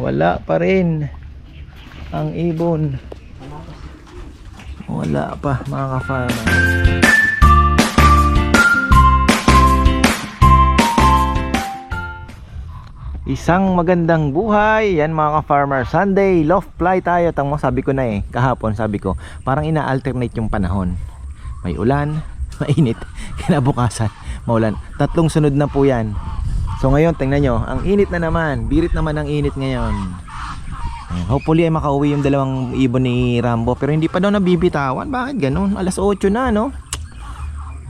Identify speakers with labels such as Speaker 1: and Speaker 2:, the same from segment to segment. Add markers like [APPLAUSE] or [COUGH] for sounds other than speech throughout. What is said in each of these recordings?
Speaker 1: Wala pa rin. Ang ibon. Wala pa mga ka-farmer. Isang magandang buhay. Yan mga ka-farmer. Sunday, loft fly tayo. Tamo sabi ko na eh. Kahapon sabi ko. Parang ina-alternate yung panahon. May ulan, [LAUGHS] mainit. Kinabukasan, maulan. Tatlong sunod na po yan. So ngayon, tingnan nyo. Ang init na naman. Birit naman ang init ngayon. Hopefully ay makauwi yung dalawang ibon ni Rambo. Pero hindi pa daw nabibitawan. Bakit ganun? Alas 8 na no?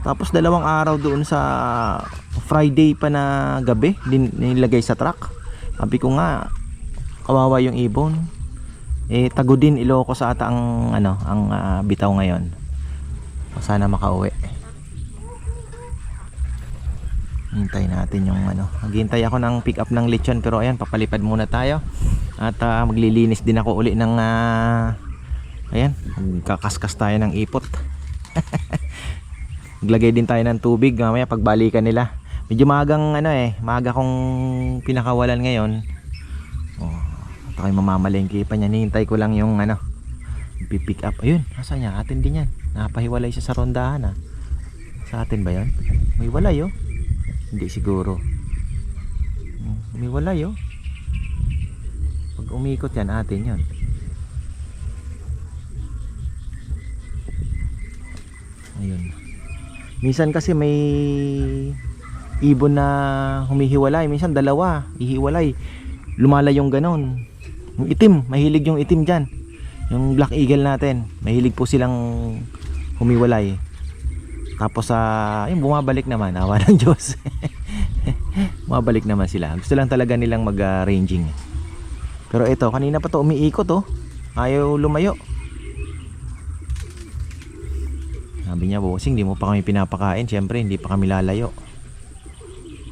Speaker 1: Tapos dalawang araw doon sa Friday pa na gabi din nilagay sa truck. Sabi ko nga kawawa yung ibon. Eh tago din Ilocos ata ang ano, ang ah, bitaw ngayon. Sana makauwi. Hintay natin yung ano. Maghintay ako ng pick up ng lechon pero ayan papalipad muna tayo. At ah, maglilinis din ako uli ng ah, ayan, magkakaskas tayo ng ipot. [LAUGHS] Maglagay din tayo ng tubig mamaya pagbalikan nila. Medyo magang ano eh, maga kong pinakawalan ngayon. Oh, ito kayo mamamalengke pa niya. Nihintay ko lang yung ano, pipick up. Ayun, nasa niya? Atin din yan. Napahiwalay siya sa rondahan ah. Sa atin ba yon? May walay oh. Hindi siguro. Hmm, May walay oh. Pag umikot yan, atin yon. Ayun. Minsan kasi may ibon na humihiwalay. Minsan dalawa, ihiwalay. Lumalay yung ganon. Yung itim, mahilig yung itim dyan. Yung black eagle natin, mahilig po silang humiwalay. Tapos sa yung bumabalik naman, awa ng [LAUGHS] Diyos. bumabalik naman sila. Gusto lang talaga nilang mag-ranging. Pero ito, kanina pa to umiikot oh. Ayaw lumayo. Sabi niya, bossing, di mo pa kami pinapakain. Siyempre, hindi pa kami lalayo.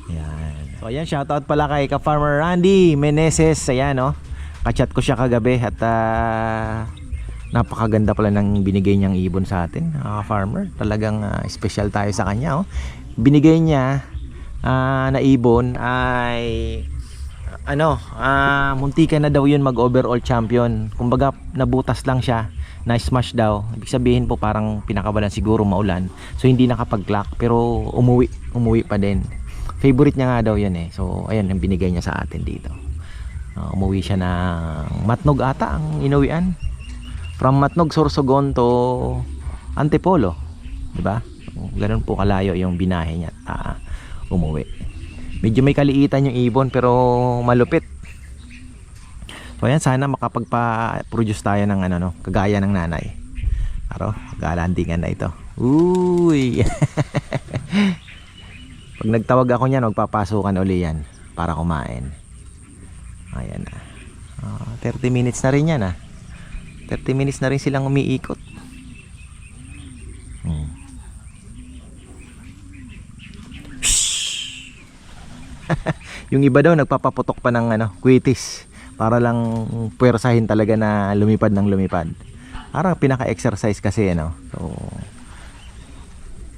Speaker 1: Ayan. So, ayan, shoutout pala kay ka-farmer Randy Meneses. Ayan, no? Kachat ko siya kagabi at ah, napakaganda pala ng binigay niyang ibon sa atin. Ah, farmer, talagang ah, special tayo sa kanya, oh. Binigay niya ah, na ibon ay ano, ah, muntikan na daw yun mag-overall champion. Kumbaga, nabutas lang siya na smash daw. Ibig sabihin po parang pinakabalan siguro maulan. So hindi nakapag-clock pero umuwi, umuwi pa din. Favorite niya nga daw 'yan eh. So ayan ang binigay niya sa atin dito. Ah, umuwi siya ng Matnog ata ang inuwian. From Matnog Sorsogon to Antipolo, 'di ba? Ganun po kalayo yung binahe niya at ah, umuwi. Medyo may kaliitan yung ibon pero malupit. So ayan, sana makapagpa-produce tayo ng ano no, kagaya ng nanay. Aro, galandingan na ito. Uy. [LAUGHS] Pag nagtawag ako niyan, magpapasukan uli yan para kumain. Ayan na. Ah, 30 minutes na rin yan ah. 30 minutes na rin silang umiikot. Hmm. [LAUGHS] yung iba daw nagpapaputok pa ng ano, kwitis para lang puwersahin talaga na lumipad ng lumipad. Parang pinaka-exercise kasi ano. So,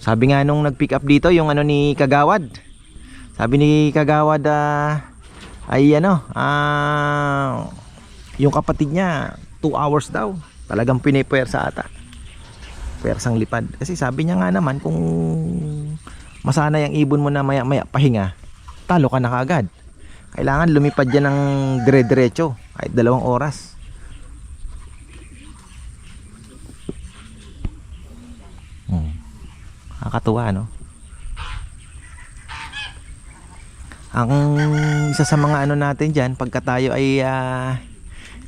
Speaker 1: sabi nga nung nag-pick up dito yung ano ni Kagawad. Sabi ni Kagawad ah, ay ano, ah, yung kapatid niya 2 hours daw. Talagang pinipuwersa ata. Puwersang lipad. Kasi sabi niya nga naman kung masanay ang ibon mo na maya maya pahinga, talo ka na kaagad. Kailangan lumipad yan ng dire-diretso kahit dalawang oras. Hmm. Nakakatuwa, no? Ang isa sa mga ano natin dyan, pagka tayo ay ah,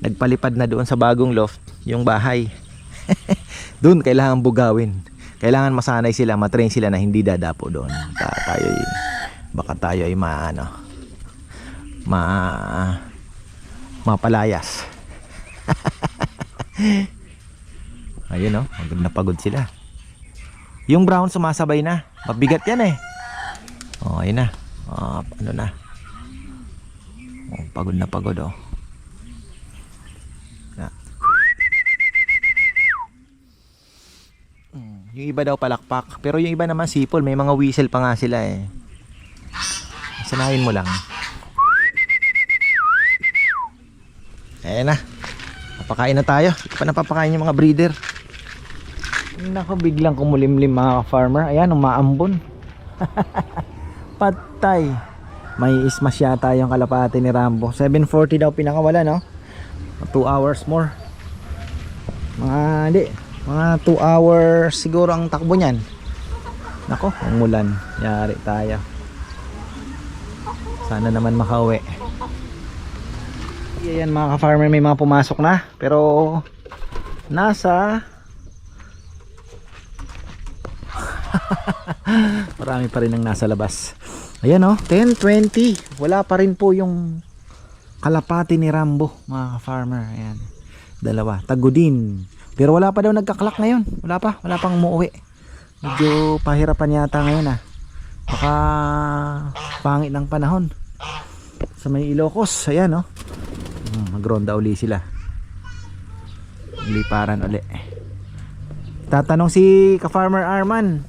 Speaker 1: nagpalipad na doon sa bagong loft, yung bahay. [LAUGHS] doon kailangan bugawin. Kailangan masanay sila, matrain sila na hindi dadapo doon. Ta- tayo ay, baka tayo ay maano, ma mapalayas. [LAUGHS] Ayun oh, pagod na sila. Yung brown sumasabay na. Mabigat yan eh. Oh, ayun na. Ah, ano na. Oh, pagod na pagod oh. Na. Mm, Yung iba daw palakpak, pero yung iba naman sipol, may mga whistle pa nga sila eh. Sanayin mo lang. Ayan na. Napakain na tayo. Hindi pa napapakain yung mga breeder. Nako, biglang kumulimlim mga farmer. Ayan, umaambon. [LAUGHS] Patay. May ismas yata yung kalapati ni Rambo. 7.40 daw pinakawala, no? 2 hours more. Mga, hindi. Mga 2 hours siguro ang takbo niyan. Nako, umulan. Yari tayo. Sana naman makauwi. Ayan mga ka-farmer, may mga pumasok na. Pero, nasa [LAUGHS] Marami pa rin ang nasa labas. Ayan oh, 10.20. Wala pa rin po yung kalapati ni Rambo, mga farmer. Ayan. Dalawa. Tagudin. Pero wala pa daw nagkaklak ngayon. Wala pa. Wala pang umuwi. Medyo pahirapan yata ngayon ah. Baka pangit ng panahon. Sa may Ilocos. Ayan oh. Hmm, magronda uli sila. Liparan uli. Tatanong si ka-farmer Arman.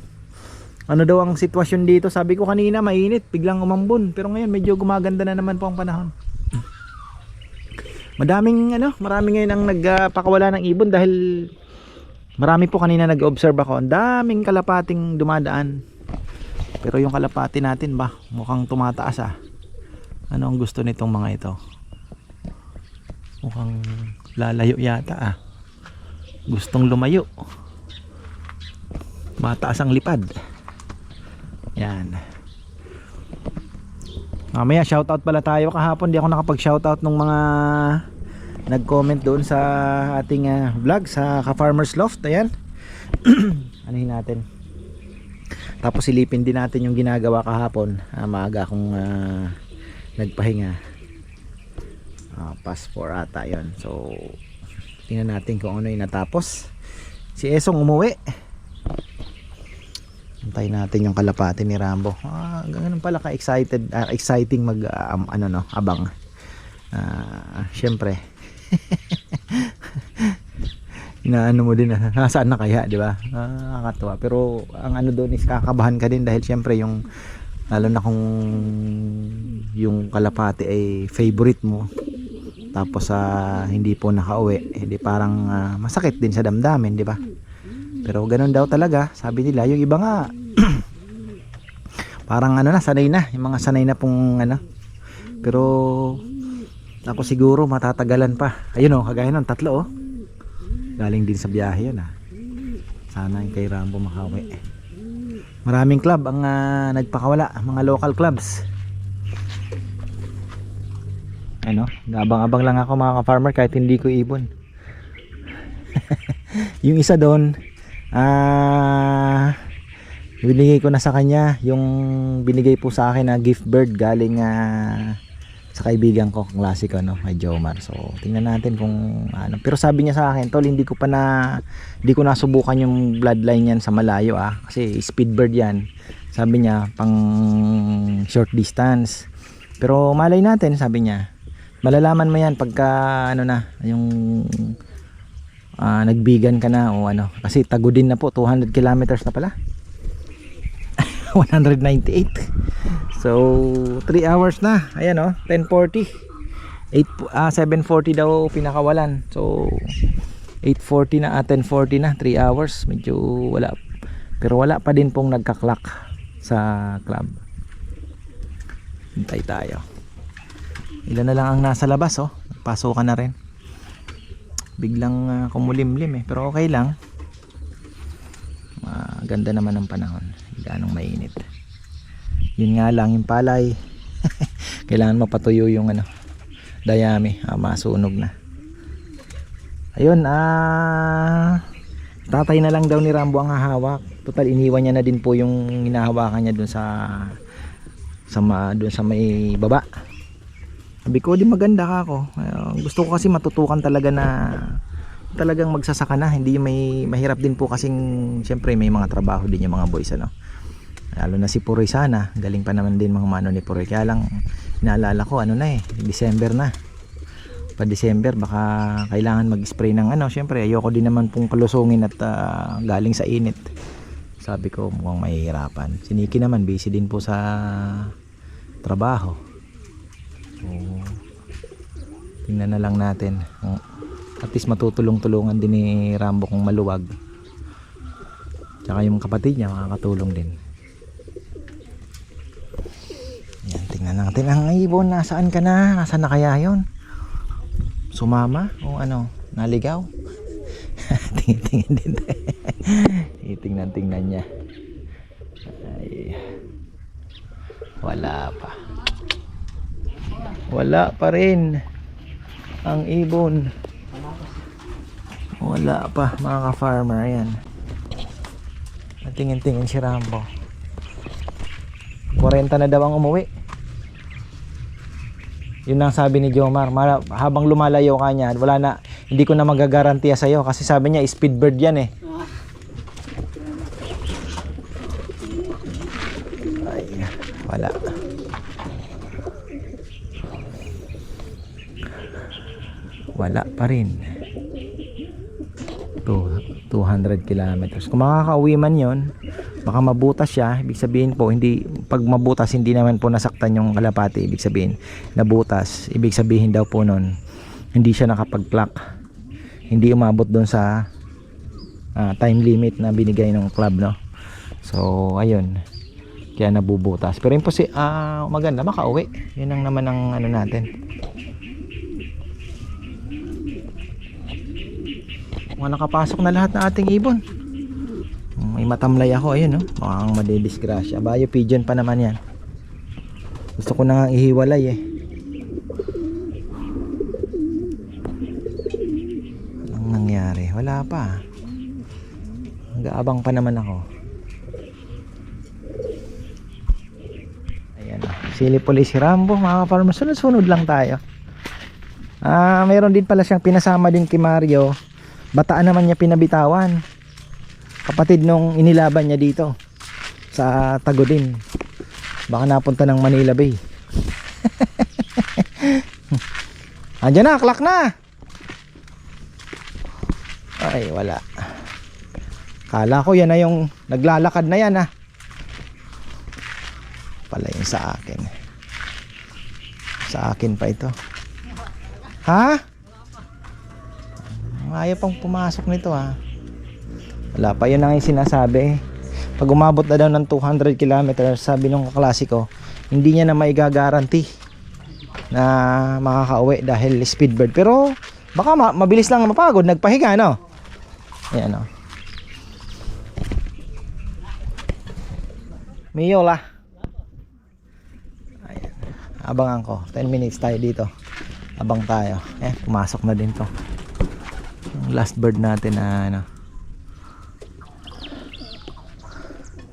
Speaker 1: Ano daw ang sitwasyon dito? Sabi ko kanina mainit, biglang umambon. Pero ngayon medyo gumaganda na naman po ang panahon. Madaming ano, marami ngayon ang nagpakawala ng ibon dahil marami po kanina nag-observe ako. Ang daming kalapating dumadaan. Pero yung kalapati natin ba, mukhang tumataas ah. Ano ang gusto nitong mga ito? Mukhang lalayo yata ah. Gustong lumayo. Mataas ang lipad. Yan. Mamaya shoutout pala tayo kahapon di ako nakapag shoutout nung mga nag-comment doon sa ating ah, vlog sa Ka-Farmers Loft. Ayan. [CLEARS THROAT] Anuhin natin. Tapos silipin din natin yung ginagawa kahapon. Ah, maaga akong ah, nagpahinga. Ah, pass 4 ata yon. So tingnan natin kung ano yung natapos. Si Esong umuwi. Antayin natin yung kalapati ni Rambo. Ah, ganun pala ka-excited, ah, exciting mag um, ano no, abang. Ah, syempre. [LAUGHS] Inaano mo din ah, nasaan na kaya, di ba? Ah, nakakatuwa. Pero ang ano doon is kakabahan ka din dahil syempre yung lalo na kung yung kalapati ay favorite mo tapos sa hindi po nakauwi hindi parang ah, masakit din sa damdamin di ba pero ganun daw talaga, sabi nila. Yung iba nga, [CLEARS THROAT] parang ano na, sanay na. Yung mga sanay na pong ano. Pero, ako siguro matatagalan pa. Ayun oh, kagaya ng tatlo oh. Galing din sa biyahe yun ah. Sana yung kay Rambo makawi. Maraming club ang ah, nagpakawala, mga local clubs. Ano, abang-abang lang ako mga ka-farmer kahit hindi ko ibon. [LAUGHS] yung isa doon, ah binigay ko na sa kanya yung binigay po sa akin na gift bird galing ah, sa kaibigan ko. Klase ko no? Kay Jomar. So tingnan natin kung ano. Pero sabi niya sa akin tol hindi ko pa na hindi ko nasubukan yung bloodline yan sa malayo ah. Kasi speed bird yan. Sabi niya pang short distance. Pero malay natin sabi niya. Malalaman mo yan pagka ano na yung ah, nagbigan ka na o ano. Kasi tagudin na po 200 kilometers na pala. [LAUGHS] 198 so 3 hours na. Ayan o 1040 8, ah, 740 daw pinakawalan. So 840 na at 1040 na 3 hours. Medyo wala. Pero wala pa din pong nagka-clock sa club. Hintay tayo. Ilan na lang ang nasa labas oh. Pasukan na rin biglang uh, kumulimlim eh pero okay lang. Maganda naman ang panahon ganong mainit. Yun nga lang yung palay. [LAUGHS] Kailangan mapatuyo yung ano dayami ah, masunog na. Ayun ah tatay na lang daw ni Rambo ang hahawak. Total iniwan niya na din po yung hinahawakan niya dun sa sa ma, dun sa may baba sabi ko di maganda ka ako. Gusto ko kasi matutukan talaga na talagang magsasaka na. Hindi may mahirap din po kasing syempre may mga trabaho din yung mga boys ano. Lalo na si Puroy sana. Galing pa naman din mga mano ni Puroy. Kaya lang inaalala ko ano na eh December na. Pa December baka kailangan mag-spray ng ano. Syempre ayoko din naman pong kalusungin at ah, galing sa init. Sabi ko mukhang mahihirapan. Siniki naman busy din po sa trabaho so tingnan na lang natin. At least matutulong-tulungan din ni Rambo kung maluwag. Tsaka yung kapatid niya makakatulong din. Yan tingnan natin ang ibon. Nasaan ka na? Nasaan na kaya yon sumama o ano? Naligaw? [LAUGHS] Tingin-tingin din [LAUGHS] tingnan tingnan niya. Ay wala pa wala pa rin. Ang ibon. Wala pa mga ka-farmer. Ayan. Tingin-tingin si Rambo. 40 na daw ang umuwi. Yun ang sabi ni Jomar. Habang lumalayo ka niyan wala na hindi ko na magagarantiya sa'yo kasi sabi niya speedbird yan eh ay wala wala pa rin. Two- 200 kilometers. Kung makakauwi man yon baka mabutas siya. Ibig sabihin po hindi pag mabutas hindi naman po nasaktan yung kalapati. Ibig sabihin nabutas. Ibig sabihin daw po nun hindi siya nakapag clock hindi umabot doon sa ah, time limit na binigay ng club no? So ayun. Kaya nabubutas. Pero imposi ah maganda. Makauwi. Yun ang naman ang ano natin mga nakapasok na lahat ng ating ibon. May matamlay ako ayun no? Mukhang madidisgrasya. Bayo pigeon pa naman yan. Gusto ko na nga ihiwalay eh. Anong nangyari? Wala pa. Nag-aabang pa naman ako. Ayan sili police si Rambo mga farmer sunod sunod lang tayo. Ah mayroon din pala siyang pinasama din kay Mario bataan naman niya pinabitawan. Kapatid nung inilaban niya dito sa Tagodin baka napunta ng Manila Bay. [LAUGHS] Andyan na clock na! Ay wala. Kala ko yan na yung naglalakad na yan ah. Pala yun sa akin. Sa akin pa ito. Ha ayaw pang pumasok nito ha wala pa yun ang sinasabi. Pag umabot na daw ng 200 kilometers sabi nung kaklase hindi niya na maigagaranti na makakauwi dahil speedbird. Pero baka ma- mabilis lang mapagod nagpahinga no? Ayan o Miyola ayan. Abangan ko. 10 minutes tayo dito. Abang tayo. Eh pumasok na din to yung last bird natin na ano.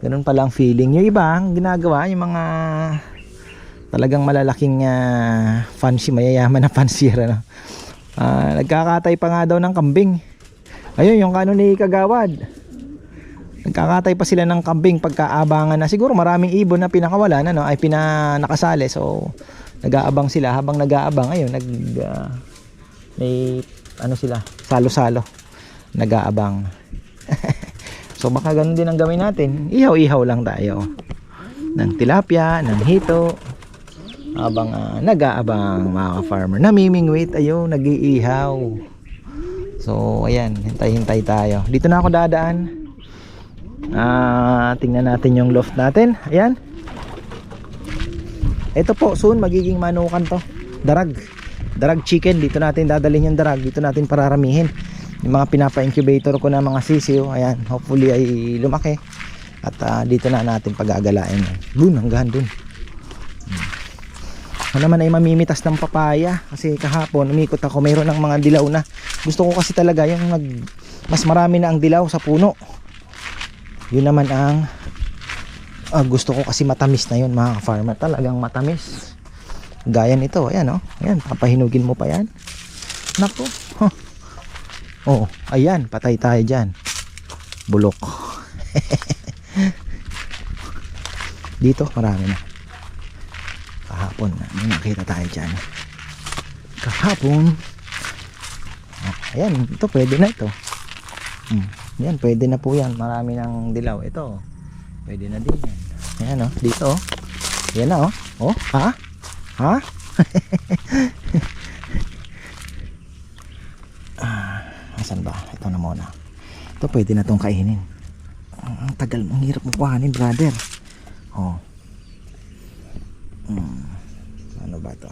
Speaker 1: Ganun pala ang feeling. Yung iba ang ginagawa yung mga talagang malalaking ah, fancy mayayaman na fancier ano. Ah, nagkakatay pa nga daw ng kambing. Ayun yung kano ni Kagawad. Nagkakatay pa sila ng kambing pagkaabangan na. Siguro maraming ibon na pinakawalan ano ay pina nakasali. So nag-aabang sila. Habang nag-aabang ayun nag ah, may ano sila? Salo-salo. Nag-aabang. [LAUGHS] So baka ganun din ang gawin natin. Ihaw-ihaw lang tayo. Ng tilapia ng hito. Habang ah, nag-aabang mga farmer namimingwit. Ayun nag-iihaw. So ayan. Hintay-hintay tayo. Dito na ako dadaan. Ah tingnan natin yung loft natin. Ayan. Ito po soon magiging manukan to. Darag darag chicken dito natin dadalhin yung darag. Dito natin pararamihin. Yung mga pinapa-incubator ko na mga sisiyo ayan hopefully ay lumaki. At ah, dito na natin pagagalain dun hanggang dun. Ano naman ay mamimitas ng papaya. Kasi kahapon umikot ako mayroon ng mga dilaw na. Gusto ko kasi talaga yung nag mas marami na ang dilaw sa puno. Yun naman ang ah, gusto ko kasi matamis na yun mga farmer. Talagang matamis gaya nito ayan oh. Ayan papahinugin mo pa yan. Nako huh. oh ayan patay tayo dyan. Bulok. [LAUGHS] Dito marami na. Kahapon may nakita tayo dyan. Kahapon. Oh, ayan ito pwede na ito. Hmm. yan pwede na po yan. Marami ng dilaw. Ito pwede na din yan. Ayan oh dito oh. Yan na oh. Oh ha ha
Speaker 2: Asan ba? Ito na muna. Ito pwede na tong kainin. Ang ang tagal, ang hirap mo kuhanin, brother. Oh. Hmm. Ano ba to?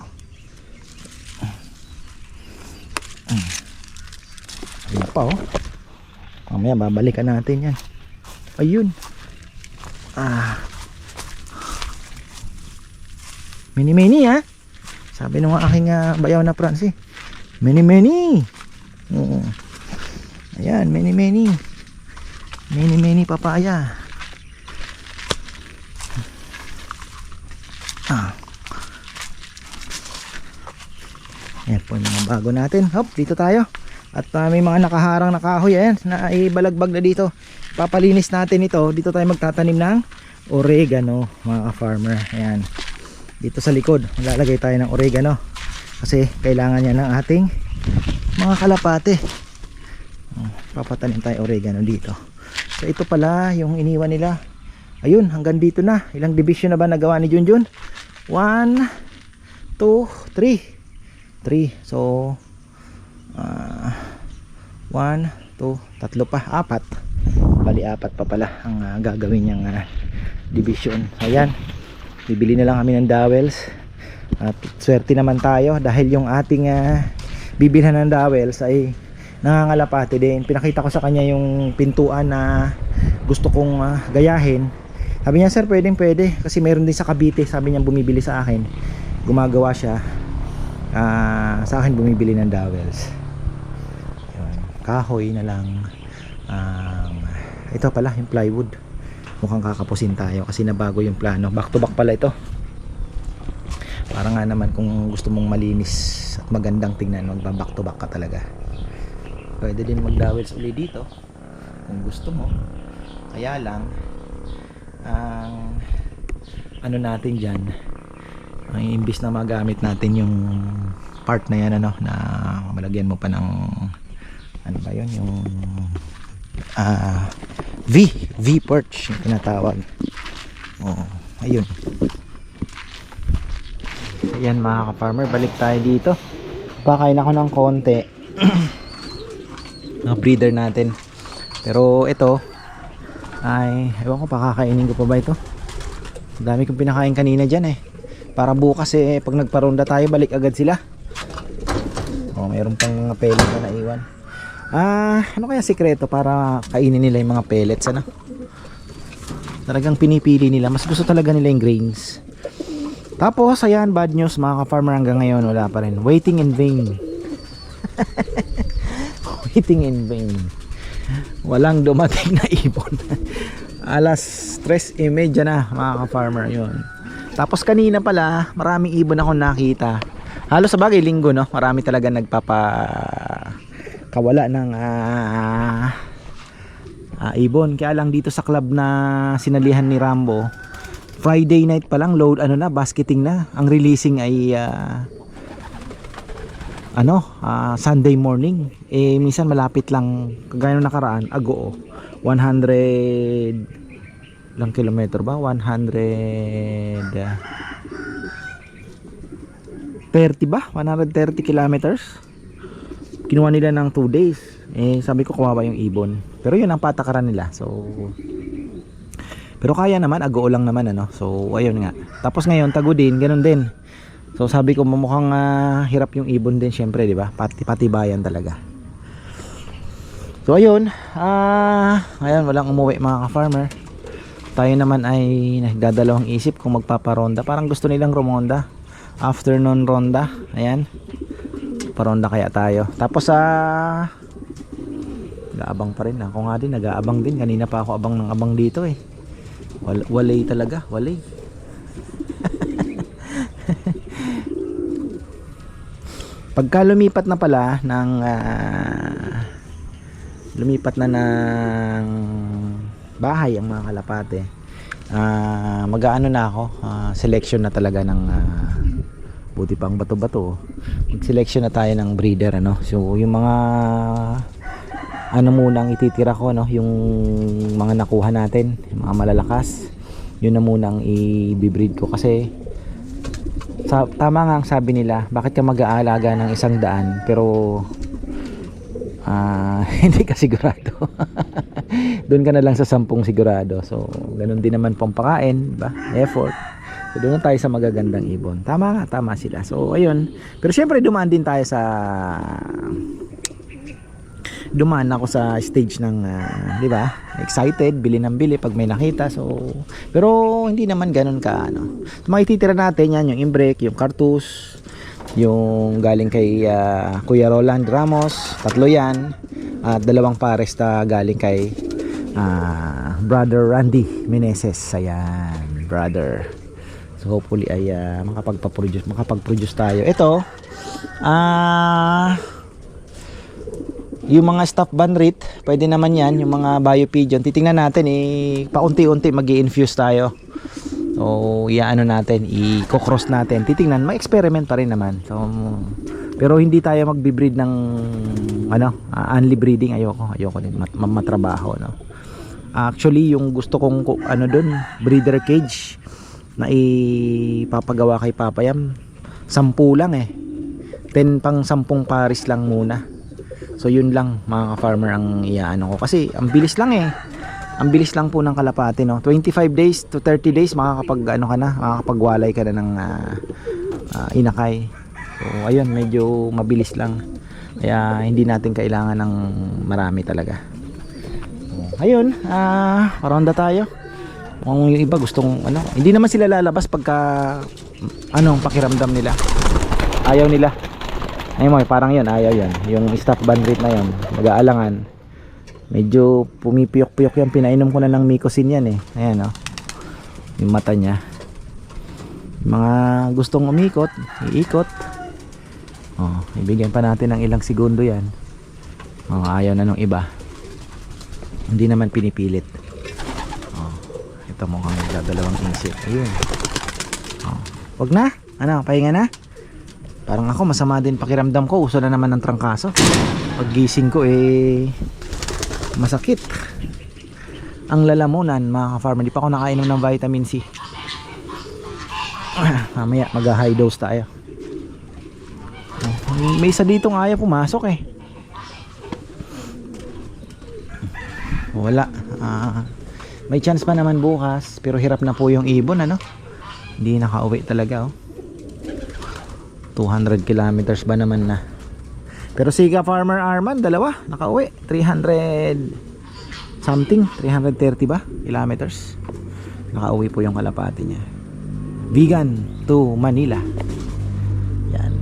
Speaker 2: Hmm. Ano pa oh? Mamaya babalikan natin yan. Ayun. Ah. Mini mini ha. Sabi nung aking ah, bayaw na Francis. Mini mini. Oo. Ayan, mini mini. Mini mini papaya. Ah. Yan po yung bago natin. Hop, dito tayo. At ah, may mga nakaharang na kahoy ayan na ibalagbag na dito. Papalinis natin ito. Dito tayo magtatanim ng oregano, mga farmer. Ayan. Dito sa likod, lalagay tayo ng oregano. Kasi kailangan niya ng ating mga kalapate. Oh, Papatanim tayo oregano dito. So ito pala yung iniwan nila. Ayun, hanggang dito na. Ilang division na ba nagawa ni Junjun? 1 2 3 3. So ah 1 2 tatlo pa, apat. Bali apat pa pala ang ah, gagawin niyang ah, division. Ayan. Bibili na lang kami ng dowels. At swerte naman tayo dahil yung ating ah, bibilhan ng dowels ay nangangalapate din. Pinakita ko sa kanya yung pintuan na gusto kong ah, gayahin. Sabi niya, sir, pwedeng pwede. Kasi meron din sa Cavite. Sabi niya, bumibili sa akin. Gumagawa siya. Ah, sa akin, bumibili ng dowels. Yun. Kahoy na lang. Um, ito pala, yung plywood. Mukhang kakapusin tayo kasi nabago yung plano. Back to back pala ito. Para nga naman kung gusto mong malinis at magandang tingnan, magba back to back ka talaga. Pwede din mag-dowels uli dito kung gusto mo. Kaya lang ang ano natin diyan ang imbis na magamit natin yung part na yan ano na malagyan mo pa ng ano ba yun yung ah V V perch yung tinatawag. Oh ayun. Ayan mga ka-farmer balik tayo dito. Pakain ako ng konti. [CLEARS THROAT] Ng breeder natin. Pero ito ay ewan ko pakakainin ko pa ba ito? Dami kong pinakain kanina dyan eh. Para bukas eh pag nagparonda tayo balik agad sila. Oh mayroon pang mga pellet na naiwan. Ah ano kaya sikreto para kainin nila yung mga pellets ano talagang pinipili nila. Mas gusto talaga nila yung grains. Tapos ayan bad news mga ka-farmer hanggang ngayon wala pa rin. Waiting in vain. [LAUGHS] Waiting in vain. Walang dumating na ibon. [LAUGHS] Alas 3.30 na mga ka-farmer yun. Tapos kanina pala maraming ibon ako nakita. Halos sa bagay linggo no? Marami talaga nagpapa kawala ng ah, ah, ibon kaya lang dito sa club na sinalihan ni Rambo Friday night pa lang load ano na basketing na. Ang releasing ay ah, ano ah, Sunday morning. Eh minsan malapit lang kagaya nakaraan ago 100 lang kilometer ba? 100 ah, 30 ba? 130 kilometers. Kinuha nila ng 2 days eh sabi ko kawawa yung ibon. Pero yun ang patakaran nila so. Pero kaya naman agoo lang naman ano. So ayun nga. Tapos ngayon tagudin ganun din. So sabi ko mukhang ah, hirap yung ibon din syempre di ba? Pati patibayan talaga. So ayun. Ah ngayon walang umuwi mga ka-farmer. Tayo naman ay nagdadalawang isip kung magpaparonda. Parang gusto nilang rumonda. Afternoon ronda. Ayan. Paronda kaya tayo. Tapos sa nag-aabang pa rin. Ako nga din nag-aabang din. Kanina pa ako abang ng abang dito eh. Wal walay talaga walay. [LAUGHS] Pagka lumipat na pala ng ah, lumipat na ng bahay ang mga kalapate ah mag-aano na ako ah, selection na talaga ng ah, buti pang bato-bato. Mag-selection na tayo ng breeder ano. So yung mga ano muna ang ititira ko no yung mga nakuha natin yung mga malalakas yun na muna ang i-breed ko kasi sa, tama nga ang sabi nila bakit ka mag-aalaga ng isang daan pero ah, [LAUGHS] hindi ka sigurado. [LAUGHS] doon ka na lang sa sampung sigurado. So, ganun din naman pong pakain, ba? Effort. So, doon tayo sa magagandang ibon. Tama nga, tama sila. So, ayun. Pero syempre, dumaan din tayo sa dumaan ako sa stage ng ah, 'di ba? Excited, bili ng bili pag may nakita. So, pero hindi naman ganoon ka ano. So, makititira natin 'yan yung imbrek, yung cartus, yung galing kay ah, Kuya Roland Ramos, tatlo 'yan. At dalawang pares na galing kay ah, brother Randy Meneses. Ayan, brother. So hopefully ay ah, makapagpa-produce, makapag-produce tayo. Ito ah yung mga stop ban rate, pwede naman yan, yung mga biopigeon. Titingnan natin, eh, paunti-unti mag infuse tayo. So, iaano natin, i-cross natin. Titingnan, ma-experiment pa rin naman. So, pero hindi tayo magbi-breed ng ano, uh, only breeding ayoko, ayoko din mat- ma- matrabaho, no. Actually, yung gusto kong ano doon, breeder cage na ipapagawa kay Papayam, sampu lang eh. 10 pang sampung paris lang muna. So yun lang mga ka-farmer ang iaano ko kasi ang bilis lang eh. Ang bilis lang po ng kalapati no. 25 days to 30 days makakapag ano ka na, makakapagwalay ka na ng ah, ah, inakay. So ayun, medyo mabilis lang. Kaya hindi natin kailangan ng marami talaga. So, ayun, ah, paronda tayo. Kung yung iba gustong ano, hindi naman sila lalabas pagka anong pakiramdam nila. Ayaw nila. Ayun mo, parang yun, ayaw yan. Yung stop band rate na yun, nag-aalangan. Medyo pumipiyok-piyok yan. Pinainom ko na ng Micosin yan eh. Ayan oh. Yung mata niya. Yung mga gustong umikot, iikot. Oh, ibigyan pa natin ng ilang segundo yan. Oh, ayaw na nung iba. Hindi naman pinipilit. Oh, ito mukhang nagdadalawang isip. Ayun. Oh, wag na. Ano, pahinga na? Parang ako masama din pakiramdam ko. Uso na naman ng trangkaso. Paggising ko eh masakit. Ang lalamunan mga ka-farmer. Di pa ako nakainom ng vitamin C. [CLEARS THROAT] Mamaya mag-high dose tayo. May isa dito nga ayaw pumasok eh. Wala. Ah, may chance pa naman bukas. Pero hirap na po yung ibon ano. Hindi nakauwi talaga oh. 200 kilometers ba naman na. Pero Siga Farmer Arman dalawa nakauwi 300 something 330 ba kilometers. Nakauwi po yung kalapati niya. Vegan to Manila. Yan.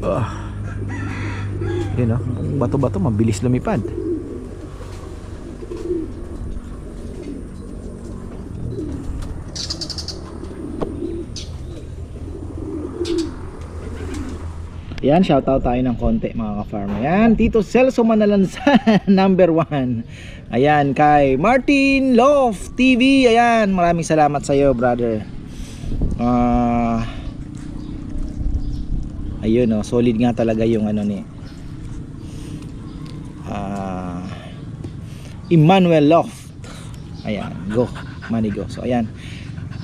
Speaker 2: Uh. yun oh bato bato mabilis lumipad Yan, shoutout tayo ng konti mga ka-farmer. Yan, Tito Celso Manalansan, [LAUGHS] number one. Ayan, kay Martin Love TV. Ayan, maraming salamat sa iyo, brother. Ah, ayun, oh, solid nga talaga yung ano ni ah, Emmanuel Love. Ayan, go, money go. So, ayan.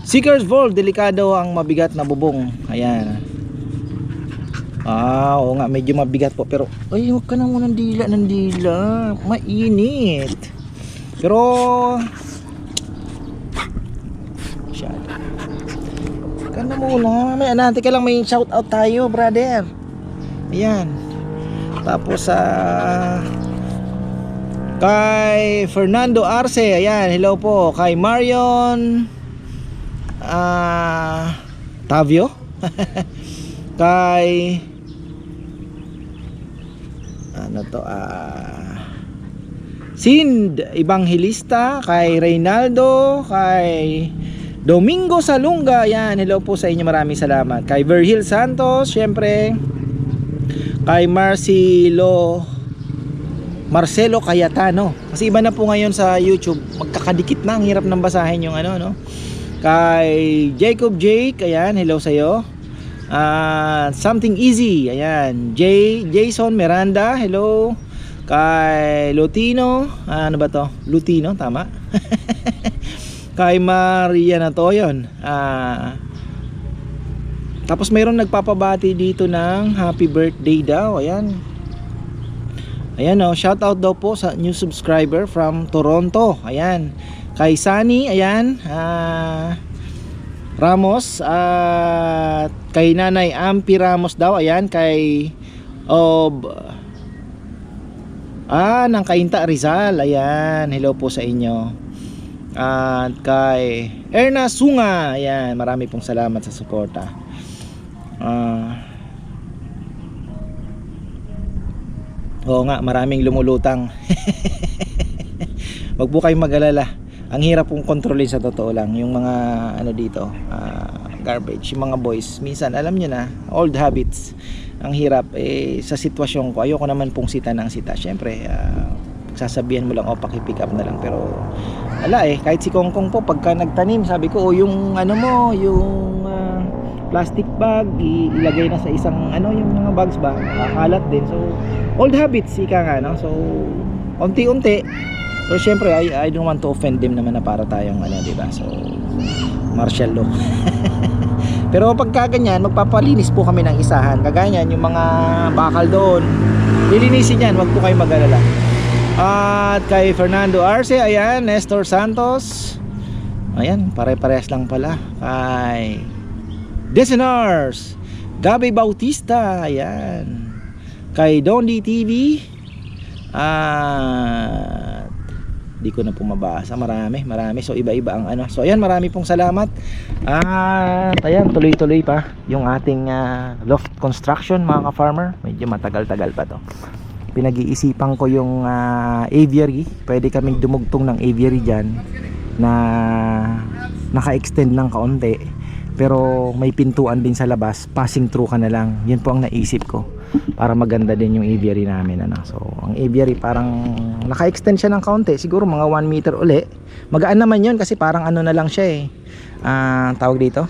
Speaker 2: Seekers Vault, delikado ang mabigat na bubong. Ayan. Ah, oo nga, medyo mabigat po pero ay, huwag ka na muna dila ng dila. Mainit. Pero Masyado. Huwag na muna. Mamaya natin ka lang may shout out tayo, brother. Ayan. Tapos sa kay Fernando Arce, ayan, hello po. Kay Marion ah Tavio. [LAUGHS] kay ano to ah Sind Evangelista kay Reynaldo kay Domingo Salunga. Yan hello po sa inyo maraming salamat. Kay Virgil Santos syempre. Kay Marcelo Marcelo Cayetano. Kasi iba na po ngayon sa YouTube magkakadikit na ang hirap ng basahin yung ano no? Kay Jacob Jake ayan hello sa iyo Ah, something easy. Ayan. J Jason Miranda, hello. Kay Lutino, ah, ano ba to? Lutino, tama? [LAUGHS] Kay Maria na to 'yon. Ah, tapos mayroon nagpapabati dito ng happy birthday daw. Ayan. Ayan oh, shout out daw po sa new subscriber from Toronto. Ayan. Kay Sunny, ayan. Ah Ramos at kay Nanay Ampi Ramos daw, ayan kay Ob Ah, ng Kainta Rizal. Ayan, hello po sa inyo. At kay Erna Sunga, ayan, marami pong salamat sa suporta. Ah Oo nga, maraming lumulutang. [LAUGHS] Wag po kayong mag-alala. Ang hirap pong kontrolin sa totoo lang yung mga ano dito, ah, garbage, yung mga boys. Minsan alam niyo na, old habits. Ang hirap eh sa sitwasyon ko. Ayoko naman pong sita ng sita. Syempre, ah, sasabihan mo lang o paki-pick up na lang pero wala eh kahit si Kongkong po pagka nagtanim sabi ko oh, yung ano mo yung ah, plastic bag ilagay na sa isang ano yung mga bags ba nakakalat din so old habits ika nga no so unti-unti pero syempre I, I don't want to offend them naman na para tayong ano di ba? So martial law. [LAUGHS] Pero pagka ganyan magpapalinis po kami ng isahan. Kagaya niyan, yung mga bakal doon lilinisin yan. Wag po kayo mag-alala. At kay Fernando Arce ayan Nestor Santos. Ayan pare-parehas lang pala. Kay Desenars Gabi Bautista ayan. Kay Dondi TV at di ko na po mabasa. Marami marami. So iba-iba ang ano. So ayan marami pong salamat. At ayan tuloy-tuloy pa yung ating ah, loft construction mga ka-farmer. Medyo matagal-tagal pa to. Pinag-iisipan ko yung ah, aviary. Pwede kaming dumugtong ng aviary dyan na naka-extend ng kaunti. Pero may pintuan din sa labas. Passing through ka na lang. Yun po ang naisip ko para maganda din yung aviary namin ano. so ang aviary parang naka-extend siya ng kaunti siguro mga 1 meter uli. Magaan naman yun kasi parang ano na lang siya eh. Ah, tawag dito?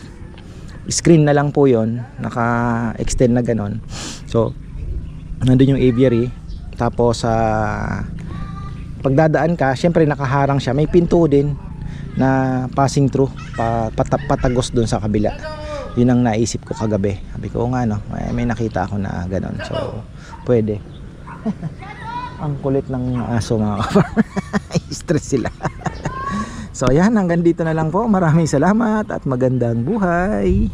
Speaker 2: Screen na lang po yon naka-extend na ganon so nandun yung aviary tapos sa pagdadaan ka syempre nakaharang siya. May pinto din na passing through pa, pata- patagos dun sa kabila yun ang naisip ko kagabi. Sabi ko "Oo nga no? May, may nakita ako na ganon so pwede. [LAUGHS] Ang kulit ng aso mga [LAUGHS] stress sila. [LAUGHS] So ayan hanggang dito na lang po. Maraming salamat at magandang buhay